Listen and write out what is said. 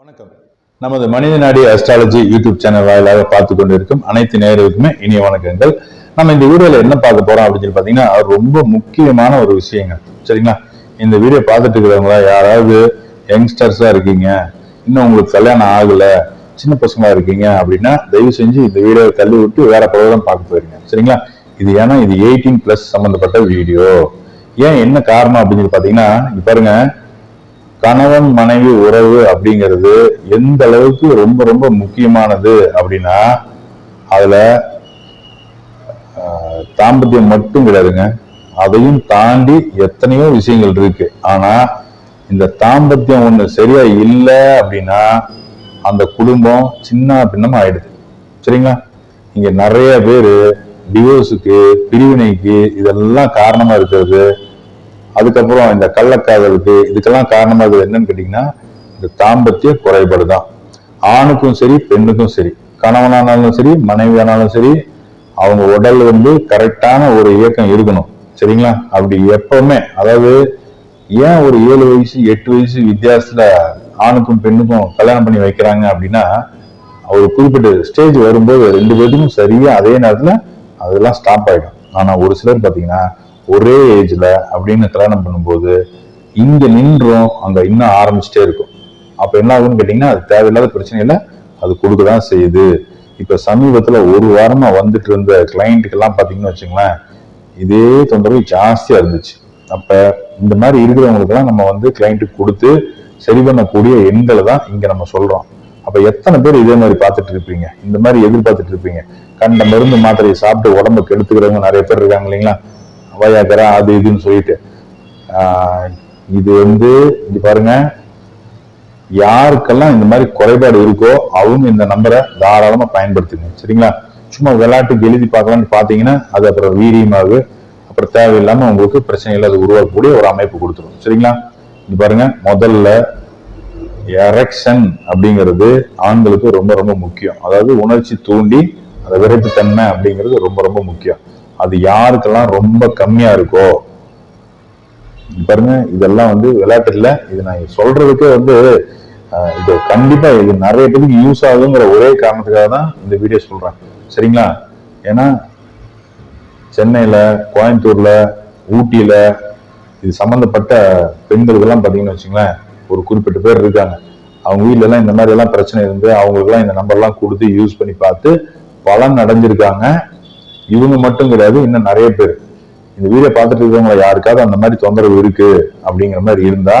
வணக்கம். நமது மனித நாடி அஸ்ட்ராலஜி யூடியூப் சேனல் வாயிலாக பார்த்து கொண்டிருக்கும் அனைத்து நேரத்துக்குமே இனிய வணக்கங்கள். நம்ம இந்த வீடியோல என்ன பார்க்க போறோம் அப்படின்னு சொல்லி பாத்தீங்கன்னா ரொம்ப முக்கியமான ஒரு விஷயங்க சரிங்களா? இந்த வீடியோ பார்த்துட்டு இருக்கிறவங்களா யாராவது யங்ஸ்டர்ஸா இருக்கீங்க இன்னும் உங்களுக்கு கல்யாணம் ஆகல சின்ன பசங்களா இருக்கீங்க அப்படின்னா தயவு செஞ்சு இந்த வீடியோவை தள்ளி விட்டு வேற ப்ரோக்ராம் பார்க்க போயிருங்க. சரிங்களா? இது ஏன்னா இது எயிட்டீன் பிளஸ் சம்பந்தப்பட்ட வீடியோ. ஏன் என்ன காரணம் அப்படின்னு சொல்லி பாத்தீங்கன்னா இங்க பாருங்க கணவன் மனைவி உறவு அப்படிங்கிறது எந்த அளவுக்கு ரொம்ப ரொம்ப முக்கியமானது அப்படின்னா அதுல தாம்பத்தியம் மட்டும் கிடையாதுங்க. அதையும் தாண்டி எத்தனையோ விஷயங்கள் இருக்கு. ஆனா இந்த தாம்பத்தியம் ஒண்ணு சரியா இல்லை அப்படின்னா அந்த குடும்பம் சின்ன பின்னமா ஆயிடுது. சரிங்களா? இங்க நிறைய பேரு டிவோர்ஸுக்கு பிரிவினைக்கு இதெல்லாம் காரணமா இருக்கிறது. அதுக்கப்புறம் இந்த கள்ளக்காதலுக்கு இதுக்கெல்லாம் காரணமா என்னன்னு கேட்டிங்கன்னா இந்த தாம்பத்திய குறைபாடு தான் ஆணுக்கும் சரி பெண்ணுக்கும் சரி. கணவனானாலும் சரி மனைவியானாலும் சரி அவங்க உடல் வந்து கரெக்டான ஒரு இயக்கம் இருக்கணும் சரிங்களா? அப்படி எப்பவுமே. அதாவது ஏன் ஒரு ஏழு வயசு எட்டு வயசு வித்தியாசத்துல ஆணுக்கும் பெண்ணுக்கும் கல்யாணம் பண்ணி வைக்கிறாங்க அப்படின்னா ஒரு குறிப்பிட்ட ஸ்டேஜ் வரும்போது ரெண்டு பேருக்கும் சரியா அதே நேரத்துல அதெல்லாம் ஸ்டாப் ஆயிடும். ஆனா ஒரு சிலர் பாத்தீங்கன்னா ஒரே ஏஜ்ல அப்படின்னு கல்யாணம் பண்ணும்போது இங்க நின்றும் அங்க இன்னும் ஆரம்பிச்சுட்டே இருக்கும். அப்ப என்ன ஆகும்னு கேட்டீங்கன்னா அது தேவையில்லாத பிரச்சனையில அது கொடுக்கதான் செய்யுது. இப்ப சமீபத்துல ஒரு வாரமா வந்துட்டு இருந்த கிளைண்ட்டுக்கு எல்லாம் பாத்தீங்கன்னு வச்சுங்களேன் இதே தொந்தரவு ஜாஸ்தியா இருந்துச்சு. அப்ப இந்த மாதிரி இருக்கிறவங்களுக்கெல்லாம் நம்ம வந்து கிளைண்ட்டுக்கு கொடுத்து சரி பண்ணக்கூடிய எண்களை தான் இங்க நம்ம சொல்றோம். அப்ப எத்தனை பேர் இதே மாதிரி பார்த்துட்டு இருப்பீங்க? இந்த மாதிரி எதிர்பார்த்துட்டு இருப்பீங்க. கண்ட மருந்து மாத்திரையை சாப்பிட்டு உடம்புக்கு கெடுத்துக்கிறவங்க நிறைய பேர் இருக்காங்க இல்லைங்களா? வயாக்கரா அது இதுன்னு சொல்லிட்டு. ஆஹ் இது வந்து இப்படி பாருங்க. யாருக்கெல்லாம் இந்த மாதிரி குறைபாடு இருக்கோ அவங்க இந்த நம்பரை தாராளமா பயன்படுத்துங்க சரிங்களா? சும்மா விளையாட்டுக்கு எழுதி பார்க்கலாம்னு பார்த்தீங்கன்னா அது அப்புறம் வீரியமாகு அப்புறம் தேவையில்லாம உங்களுக்கு பிரச்சனைகள் அது உருவாக்கக்கூடிய ஒரு அமைப்பு கொடுத்துரும். சரிங்களா? இது பாருங்க முதல்ல எரெக்ஷன் அப்படிங்கிறது ஆண்களுக்கு ரொம்ப ரொம்ப முக்கியம். அதாவது உணர்ச்சி தூண்டி அந்த விரைப்புத்தன்மை அப்படிங்கிறது ரொம்ப ரொம்ப முக்கியம். அது யாருக்கெல்லாம் ரொம்ப கம்மியா இருக்கோ பாருங்க இதெல்லாம் வந்து விளையாட்டு இல்ல. இது நான் சொல்றதுக்கே வந்து இது கண்டிப்பா இது நிறைய பேருக்கு யூஸ் ஆகுங்கிற ஒரே காரணத்துக்காக தான் இந்த வீடியோ சொல்றேன். சரிங்களா? ஏன்னா சென்னையில கோயம்புத்தூர்ல ஊட்டியில இது சம்பந்தப்பட்ட பெண்களுக்கெல்லாம் பார்த்தீங்கன்னு வச்சுங்களேன் ஒரு குறிப்பிட்ட பேர் இருக்காங்க. அவங்க வீட்ல எல்லாம் இந்த மாதிரி எல்லாம் பிரச்சனை இருந்து அவங்களுக்குலாம் இந்த நம்பர்லாம் கொடுத்து யூஸ் பண்ணி பார்த்து பலன் அடைஞ்சிருக்காங்க. இவங்க மட்டும் கிடையாது இன்னும் நிறைய பேர். இந்த வீடியோ பார்த்துட்டு இருக்கிறவங்க யாருக்காவது அந்த மாதிரி தொந்தரவு இருக்கு அப்படிங்கிற மாதிரி இருந்தா